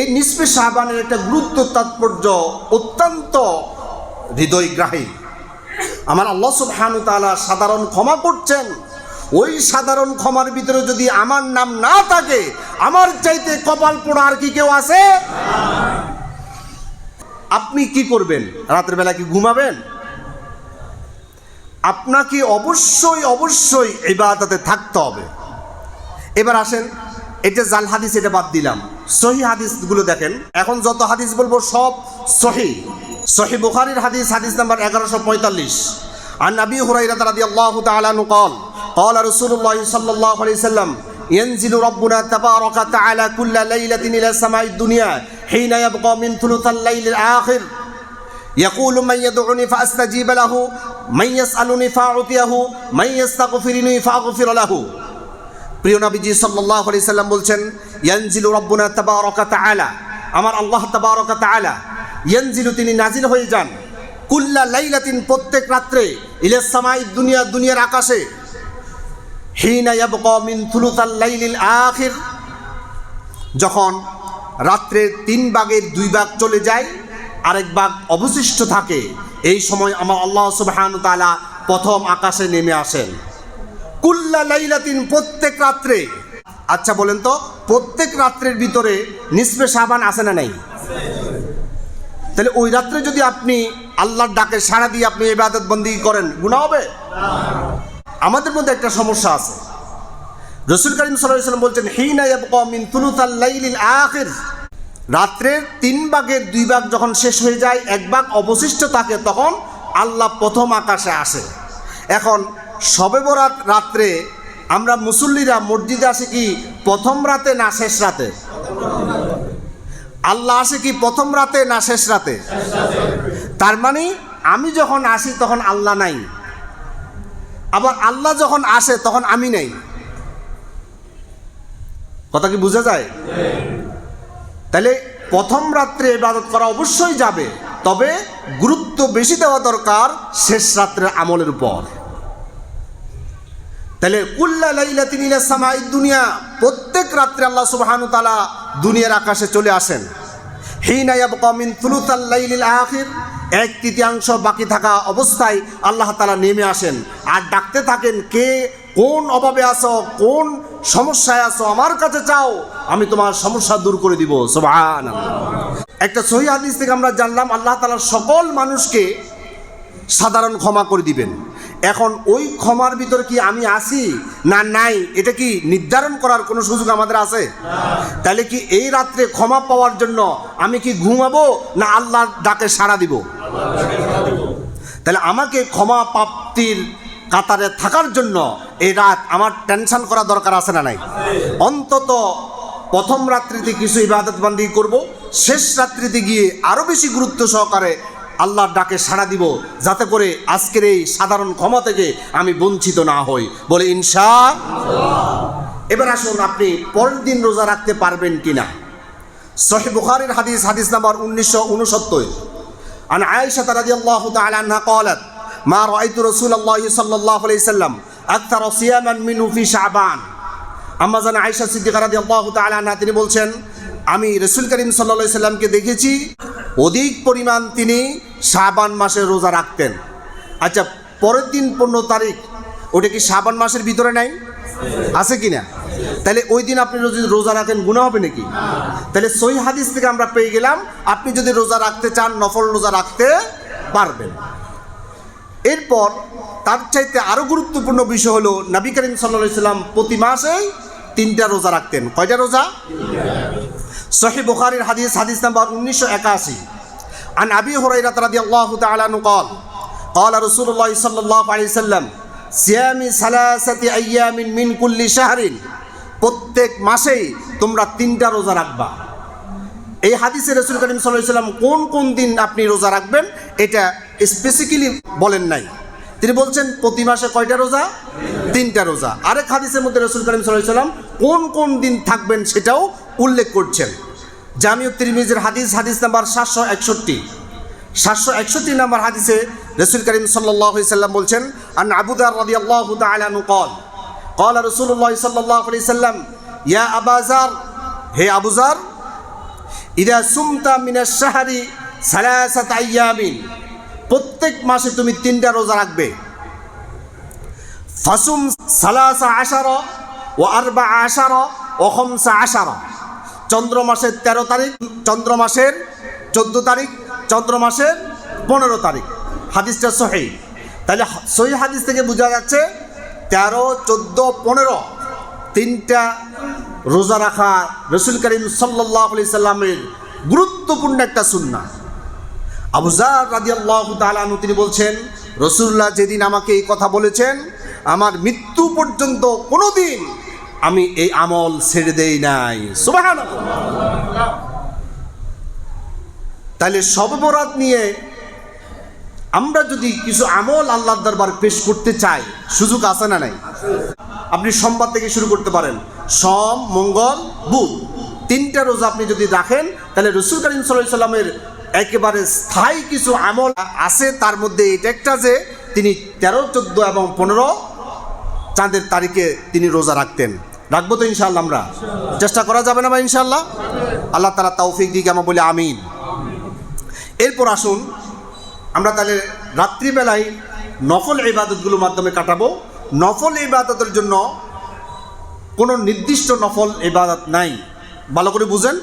এই নিসফে শাহবানের একটা গুরুত্ব তাৎপর্য অত্যন্ত হৃদয়গ্রাহী। আমার আল্লাহ সুবহানু তাআলা সাধারণ ক্ষমা করছেন। ওই সাধারণ ক্ষমার ভিতরে যদি আমার নাম না থাকে, আমার চাইতে কপাল পোড়া আর কি কেউ আছে? আপনি কি করবেন? রাতের বেলা কি ঘুমাবেন? আপনাকে অবশ্যই অবশ্যই ইবাদতে থাকতে হবে। এবার আসেন এটা জাল হাদিস এটা বাদ দিলাম। সহি হাদিসগুলো দেখেন এখন যত হাদিস বলবো সব সহি সহি বুখারীর হাদিস হাদিস নাম্বার এগারোশো পঁয়তাল্লিশ আর নবী হুরাইরা রাদি আল্লাহ তালানু কল قال رسول الله صلى الله عليه وسلم ينزل ربنا تبارك وتعالى كل ليلة إلى سماء الدنيا حين يبقى من ثلث الليل الآخر يقول من يدعوني فأستجيب له من يسألني فأعطيه من يستغفرني فأغفر له প্রিয় নবীজি সাল্লাল্লাহু আলাইহি সাল্লাম বলছেন, ইয়ানজিলু রাব্বুনা তাবারাকা তাআলা। আমার আল্লাহ তাবারাকা তাআলা, ইয়ানজিলু তিনি নাজিল হয়ে যান কুল্লা লাইলাতিন প্রত্যেক রাত্রে ইলাস সামাই দুনিয়া, দুনিয়ার আকাশে। হিনা ইয়াবকা মিন থুলুতাল লাইলিল আখির। যখন রাত্রের তিন ভাগের দুই ভাগ চলে যায়, আরেক ভাগ অবশিষ্ট থাকে, এই সময় আমার আল্লাহ সুবহানাহু তাআলা প্রথম আকাশে নেমে আসেন। কুল্লা লাইলাতিন প্রত্যেক রাত্রে। আচ্ছা বলেন তো, প্রত্যেক রাত্রের ভিতরে নিসবে সাবান আছে না নাই? তাহলে ওই রাত্রে যদি আপনি আল্লাহর ডাকে সাড়া দিয়ে আপনি ইবাদত বন্দি করেন গুণা হবে? আমাদের মধ্যে একটা সমস্যা আছে। রসুল করিম সাল্লাম বলছেন, হিনা মিন তুলুতাল লাইলিল আখির। রাত্রের তিন ভাগের দুই ভাগ যখন শেষ হয়ে যায়, এক ভাগ অবশিষ্ট থাকে, তখন আল্লাহ প্রথম আকাশে আসে। এখন সবে বরাত রাত্রে আমরা মুসল্লিরা মসজিদে আসে কি প্রথম রাতে না শেষ রাতে? আল্লাহ আসে কি প্রথম রাতে না শেষ রাতে? তার মানে আমি যখন আসি তখন আল্লাহ নাই। আবার আল্লাহ যখন আসে তখন আমি নাই। কথা কি বোঝা যায়? তাহলে প্রথম রাত্রে ইবাদত করা অবশ্যই যাবে, তবে গুরুত্ব বেশি দেওয়া দরকার শেষ রাত্রের আমলের উপর। তাহলে কুল্লা লাইলাতিন ইলা সামাই দুনিয়া, প্রত্যেক রাত্রে আল্লাহ সুবহানাহু তালা দুনিয়ার আকাশে চলে আসেন। হিনা ইয়াবকা মিন থুলুতাল লাইলিল আখির, এক তৃতীয়াংশ বাকি থাকা অবস্থায় আল্লাহ তাআলা নেমে আসেন। আর ডাকতে থাকেন, কে কোন অভাবে আছো, কোন সমস্যায় আছো, আমার কাছে চাও, আমি তোমার সমস্যা দূর করে দিব। সুবহানাল্লাহ। একটা সহি হাদিস থেকে আমরা জানলাম, আল্লাহ তাআলা সকল মানুষকে সাধারণ ক্ষমা করে দিবেন। এখন ওই ক্ষমার ভিতর কি আমি আসি না, নাই। এটা কি নির্ধারণ করার কোনো সুযোগ আমাদের আছে? তাহলে কি এই রাত্রে ক্ষমা পাওয়ার জন্য আমি কি ঘুমাবো, না আল্লাহর ডাকে সাড়া দিব? তাহলে আমাকে ক্ষমা প্রাপ্তির কাতারে থাকার জন্য এই রাত আমার টেনশন করা দরকার আছে না নাই? অন্তত প্রথম রাত্রিতে কিছু ইবাদত বান্দি করব, শেষ রাত্রিতে গিয়ে আরও বেশি গুরুত্ব সহকারে আল্লাহর ডাকে সাড়া দিব যাতে করে আজকের এই সাধারণ ক্ষমা থেকে আমি বঞ্চিত না হই বলে ইনশা এবার আসুন আপনি পরের দিন রোজা রাখতে পারবেন কিনা সহি বুখারীর হাদিস হাদিস নাম্বার উনিশশো উনসত্তর عن عائشة رضي الله تعالى عنها قالت ما رأيت رسول الله صلى الله عليه وسلم أكثر صياما منه في شعبان আম্মা জান আয়েশা সিদ্দিকা রাদিয়াল্লাহু তাআলা আনহা তিনি বলছেন আমি রসুল করিম সাল্লাল্লাহু আলাইহি সাল্লামকে দেখেছি অধিক পরিমাণ তিনি শাবান মাসে রোজা রাখতেন। আচ্ছা পরের দিন পনেরো তারিখ, ওটা কি শাবান মাসের ভিতরে নাই? আছে কি না? তাহলে ওই দিন আপনি যদি রোজা রাখেন গুণা হবে নাকি? তাহলে সই হাদিস থেকে আমরা পেয়ে গেলাম, আপনি যদি রোজা রাখতে চান, নফল রোজা রাখতে পারবেন। এরপর তার চাইতে আরও গুরুত্বপূর্ণ বিষয় হলো, নবী করিম সাল্লা সাল্লাম প্রতি মাসেই তিনটা রোজা রাখতেন। কয়টা রোজা? সহি বুখারীর হাদিস হাদিস নাম্বার উনিশশো একাশি। عن أبي هريرة رضي الله تعالى عنه قال قال رسول الله صلى الله عليه وسلم صيام ثلاثة أيام من كل شهر প্রত্যেক মাসেই তোমরা তিনটা রোজা রাখবা এই হাদিসে রসুল করিম সাল্লাহ সাল্লাম কোন কোন দিন আপনি রোজা রাখবেন এটা স্পেসিক্যালি বলেন নাই তিনি বলছেন প্রতি মাসে কয়টা রোজা তিনটা রোজা আরেক হাদিসের মধ্যে রসুল করিম সাল্লাহ সাল্লাম কোন কোন দিন থাকবেন সেটাও উল্লেখ করছেন জামিউ তিরমিজের হাদিস হাদিস নাম্বার সাতশো একষট্টি। সাতশো একষট্টি নাম্বার হাদিসে রসুল করিম সাল্লি সাল্লাম বলছেন, আন আবুদার রবি আল্লাহ তালু কল কল রসুল্লাহ সাল্লাহ আলি সাল্লাম, ইয়া আবাজার হে আবুজার ইদা সুমতা মিনা শাহারি সালাসাত আইয়ামিন, প্রত্যেক মাসে তুমি তিনটা রোজা রাখবে। ফাসুম সালাসা আশার ও আরবা আশার ও খমসা আশারা। চন্দ্র মাসের তেরো তারিখ, চন্দ্র মাসের চোদ্দ তারিখ, চন্দ্র মাসের পনেরো তারিখ। হাদিসটা সহি। তাহলে সহি হাদিস থেকে বোঝা যাচ্ছে তেরো, চোদ্দ, পনেরো তিনটা রোজা রাখা রসুল করিম সাল্লাহ আলি সাল্লামের গুরুত্বপূর্ণ একটা সুন্না আবুজার রাজি আল্লাহ তালু তিনি বলছেন রসুল্লাহ যেদিন আমাকে এই কথা বলেছেন, আমার মৃত্যু পর্যন্ত কোনো দিন আমি এই আমল ছেড়ে দেই নাই। সুবাহান তাহলে সববরাত নিয়ে আমরা যদি কিছু আমল আল্লাহর দরবার পেশ করতে চাই, সুযোগ আছে না নাই? আপনি সোমবার থেকে শুরু করতে পারেন। সোম, মঙ্গল, বুধ। তিনটা রোজা আপনি যদি রাখেন, তাহলে রসুল করিম সাল্লামের একেবারে স্থায়ী কিছু আমল আছে। তার মধ্যে এটা একটা যে, তিনি তেরো, চোদ্দ এবং পনেরো চাঁদের তারিখে তিনি রোজা রাখতেন। রাখব তো ইনশাল্লাহ আমরা। চেষ্টা করা যাবে না বা ইনশাল্লাহ আল্লাহ তালা তৌফিক দিকে আমার বলে আমিন। এরপর আসুন, আমরা তাহলে রাত্রিবেলায় নফল ইবাদতগুলোর মাধ্যমে কাটাবো। নফল ইবাদতের জন্য কোনো নির্দিষ্ট নফল ইবাদত নাই। ভালো করে বুঝেন,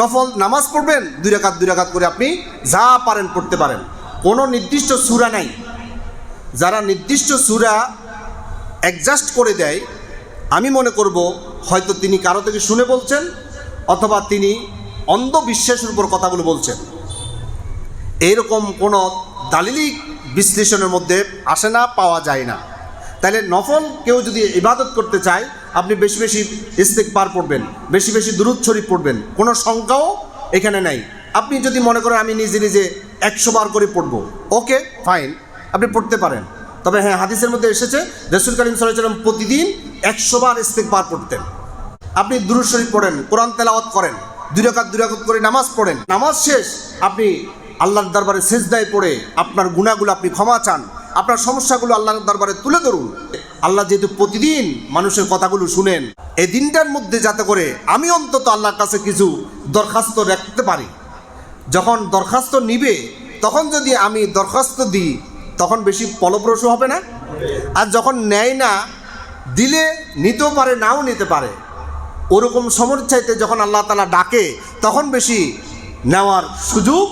নফল নামাজ পড়বেন, দুই রাকাত দুই রাকাত করে আপনি যা পারেন পড়তে পারেন। কোনো নির্দিষ্ট সুরা নাই। যারা নির্দিষ্ট সুরা অ্যাডজাস্ট করে দেয় আমি মনে করব হয়তো তিনি কারও থেকে শুনে বলছেন অথবা তিনি অন্ধবিশ্বাসের উপর কথাগুলো বলছেন। এইরকম কোনো দালিলিক বিশ্লেষণের মধ্যে আসে না, পাওয়া যায় না। তাহলে নফল কেউ যদি ইবাদত করতে চায়, আপনি বেশি বেশি ইস্তেক পার পড়বেন, বেশি বেশি দূরত শরীফ পড়বেন, কোনো সংখ্যাও এখানে নাই। আপনি যদি মনে করেন আমি নিজে নিজে একশো বার করে পড়ব, ওকে, ফাইন, আপনি পড়তে পারেন। তবে হ্যাঁ হাদিসের মধ্যে এসেছে, রসুল করিম সাল্লাম প্রতিদিন একশো বার ইস্তেক পার পড়তেন। আপনি দুরুদ শরীফ পড়েন, কোরআন তেলাওয়াত করেন, দুই রাকাত দুই রাকাত করে নামাজ পড়েন। নামাজ শেষ, আপনি আল্লাহর দরবারে সেজদায় পড়ে আপনার গুণাগুলো আপনি ক্ষমা চান, আপনার সমস্যাগুলো আল্লাহর দরবারে তুলে ধরুন। আল্লাহ যেহেতু প্রতিদিন মানুষের কথাগুলো শুনেন, এই দিনটার মধ্যে যাতে করে আমি অন্তত আল্লাহর কাছে কিছু দরখাস্ত রাখতে পারি। যখন দরখাস্ত নিবে, তখন যদি আমি দরখাস্ত দিই তখন বেশি ফলপ্রসূ হবে না। আর যখন নেয় না, দিলে নিতেও পারে, নাও নিতে পারে। ওরকম সমর চাইতে যখন আল্লাহ তালা ডাকে, তখন বেশি নেওয়ার সুযোগ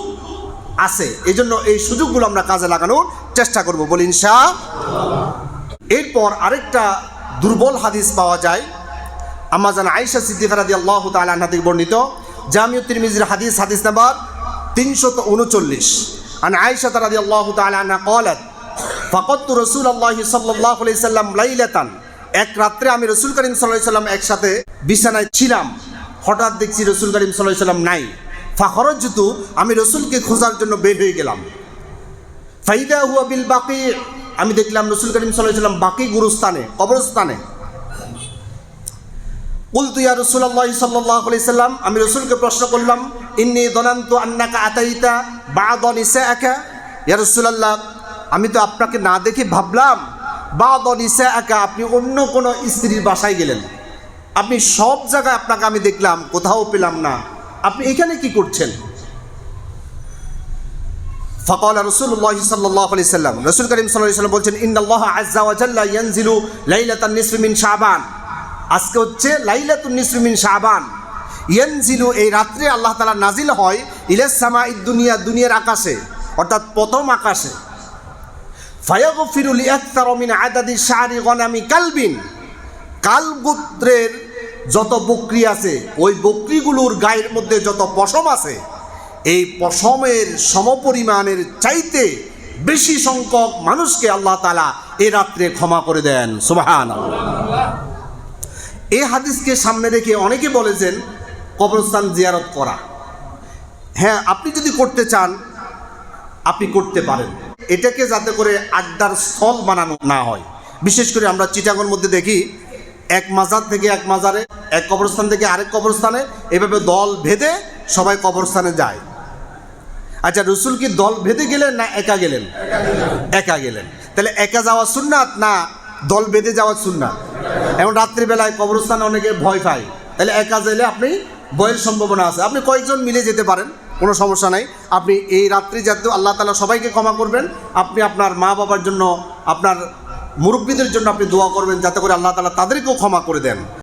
আছে। এই জন্য এই সুযোগগুলো আমরা কাজে লাগানোর চেষ্টা করব বলি ইনশা এরপর আরেকটা দুর্বল হাদিস পাওয়া যায়। আমাজান আয়েশা সিদ্দিকা রাদি আল্লাহ তালা থেকে বর্ণিত, জামিউ তিরমিজির হাদিস হাদিস নাম্বার তিনশত উনচল্লিশ। আন আয়েশা রাদি আল্লাহ তালা قالت فقدت رسول الله صلى الله عليه وسلم ليلة এক রাত্রে আমি রসুল করিম সাল্লাহ সাল্লাম একসাথে বিছানায় ছিলাম হঠাৎ দেখছি রসুল করিম সাল্লাহ সাল্লাম নাই ফাখরজ জুতু আমি রসুলকে খোঁজার জন্য বের হয়ে গেলাম ফাইদা হুয়া বিল বাকি আমি দেখলাম রসুল করিম সাল্লাহ সাল্লাম বাকি গুরুস্থানে কবরস্থানে উলতু ইয়া রসুল্লাহ সাল্লাহ আলি সাল্লাম আমি রসুলকে প্রশ্ন করলাম ইন্নি দনান্ত আন্নাকা আতাইতা বা দনিসা একা ইয়া আমি তো আপনাকে না দেখে ভাবলাম বা দনিসা একা আপনি অন্য কোনো স্ত্রীর বাসায় গেলেন। আপনি সব জায়গায় আপনাকে আমি দেখলাম, কোথাও পেলাম না। আপনি এখানে কি করছেন? ফকাল রসুল্লাহ সাল্লাহ আলি সাল্লাম, রসুল করিম সাল্লাহ সাল্লাম বলছেন ইন্দাল্লাহ আজ্জা ওয়াজাল্লা ইয়ানজিলু লাইলাতান নিসফিমিন শাবান। আজকে হচ্ছে লাইলাতুন নিসফিমিন শাবান। ইয়ানজিলু, এই রাত্রে আল্লাহ তালা নাজিল হয় ইলেসামা দুনিয়া, দুনিয়ার আকাশে, অর্থাৎ প্রথম আকাশে। ফায়াগফিরুল ইকতার মিন আদাদি শাহরি গনামি কালবিন। কালগোত্রের যত বকরি আছে, ওই বকরিগুলোর গায়ের মধ্যে যত পশম আছে, এই পশমের সমপরিমাণের চাইতে বেশি সংখ্যক মানুষকে আল্লাহ তালা এ রাত্রে ক্ষমা করে দেন। সুবাহান এই হাদিসকে সামনে রেখে অনেকে বলেছেন কবরস্থান জিয়ারত করা। হ্যাঁ আপনি যদি করতে চান, আপনি করতে পারেন। এটাকে যাতে করে আড্ডার স্থল বানানো না হয়। বিশেষ করে আমরা চিটাগোর মধ্যে দেখি, এক মাজার থেকে এক মাজারে, এক কবরস্থান থেকে আরেক কবরস্থানে এভাবে দল ভেদে সবাই কবরস্থানে যায়। আচ্ছা রসুল কি দল ভেদে গেলেন না একা গেলেন? একা গেলেন। তাহলে একা যাওয়া সুন্নাত না দল বেঁধে যাওয়া সুন্নাত? এখন রাত্রিবেলায় কবরস্থানে অনেকে ভয় পায়। তাহলে একা গেলে আপনি বয়ের সম্ভাবনা আছে। আপনি কয়েকজন মিলে যেতে পারেন, কোনো সমস্যা নাই। আপনি এই রাত্রি যাতে আল্লাহ তালা সবাইকে ক্ষমা করবেন, আপনি আপনার মা বাবার জন্য, আপনার মুরব্বীদের জন্য আপনি দোয়া করবেন, যাতে করে আল্লাহ তালা তাদেরকেও ক্ষমা করে দেন।